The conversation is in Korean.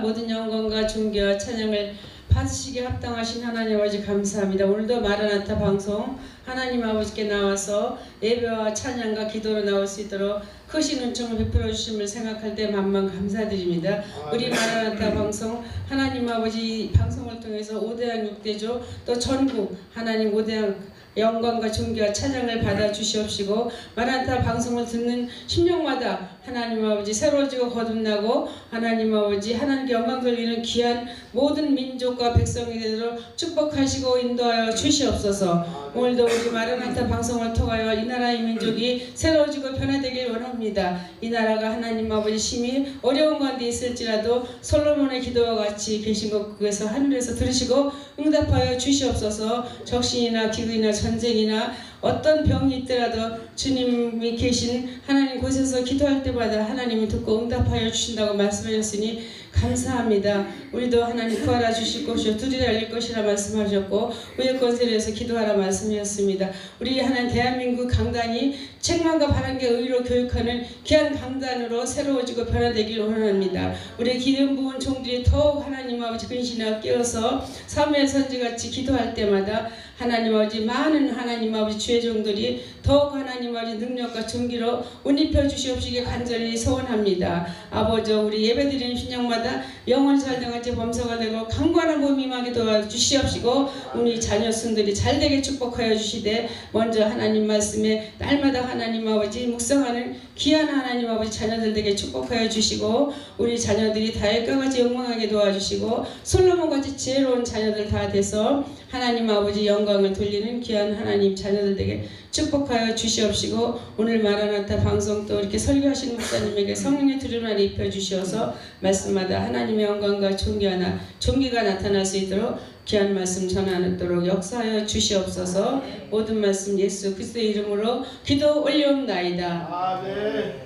모든 영광과 존귀와 찬양을 받으시기에 합당하신 하나님 아버지 감사합니다. 오늘도 마라나타 방송 하나님 아버지께 나와서 예배와 찬양과 기도로 나올 수 있도록 크신 은총을 베풀어 주심을 생각할 때 만만 감사드립니다. 우리 마라나타 방송 하나님 아버지 방송을 통해서 5대양 6대조 또 전국 하나님 5대양 영광과 존귀와 찬양을 받아 주시옵시고 마라나타 방송을 듣는 심령마다 하나님 아버지 새로워지고 거듭나고 하나님 아버지 하나님께 영광 돌리는 귀한 모든 민족과 백성이 되도록 축복하시고 인도하여 주시옵소서. 오늘도 우리 마라나타 방송을 통하여 이 나라의 민족이 새로워지고 변화되길 원합니다 이 나라가 하나님 아버지 심히 어려운 가운데 있을지라도 솔로몬의 기도와 같이 계신 곳에서 하늘에서 들으시고 응답하여 주시옵소서. 적신이나 기근이나 전쟁이나 어떤 병이 있더라도 주님이 계신 하나님 곳에서 기도할 때마다 하나님이 듣고 응답하여 주신다고 말씀하셨으니 감사합니다. 우리도 하나님 구하라 주실 것이요 두리라 열릴 것이라 말씀하셨고 우의 권세에서 기도하라 말씀이었습니다. 우리 하나님 대한민국 강단이 책망과 바람과 의로 교육하는 귀한 강단으로 새로워지고 변화되길 원합니다. 우리 기름 부은 종들이 더욱 하나님 아버지 근신하고 깨어서 사무의 선지같이 기도할 때마다 하나님 아버지 많은 하나님 아버지 주의 종들이 더욱 하나님 아버지 능력과 존귀로 옷 입혀 주시옵시길 간절히 소원합니다. 아버지 우리 예배드리는 신령마다 영원 살등같이 범사가 되고 강관한 몸 임하게 도와주시옵시고 우리 자녀 순들이 잘되게 축복하여 주시되 먼저 하나님 말씀에 날마다 하나님 아버지 묵상하는 귀한 하나님 아버지 자녀들에게 축복하여 주시고 우리 자녀들이 다윗과 같이 영광하게 도와주시고 솔로몬같이 지혜로운 자녀들 다 돼서 하나님 아버지 영광 을 돌리는 귀한 하나님 자녀들에게 축복하여 주시옵시고 오늘 마라나타 방송 또 이렇게 설교하시는 목사님에게 성령의 두루마리 입혀 주시어서 말씀마다 하나님의 영광과 존귀하나 존귀가 나타날 수 있도록 귀한 말씀 전하도록 역사하여 주시옵소서 모든 말씀 예수 그리스도의 이름으로 기도 올려옵나이다. 아멘.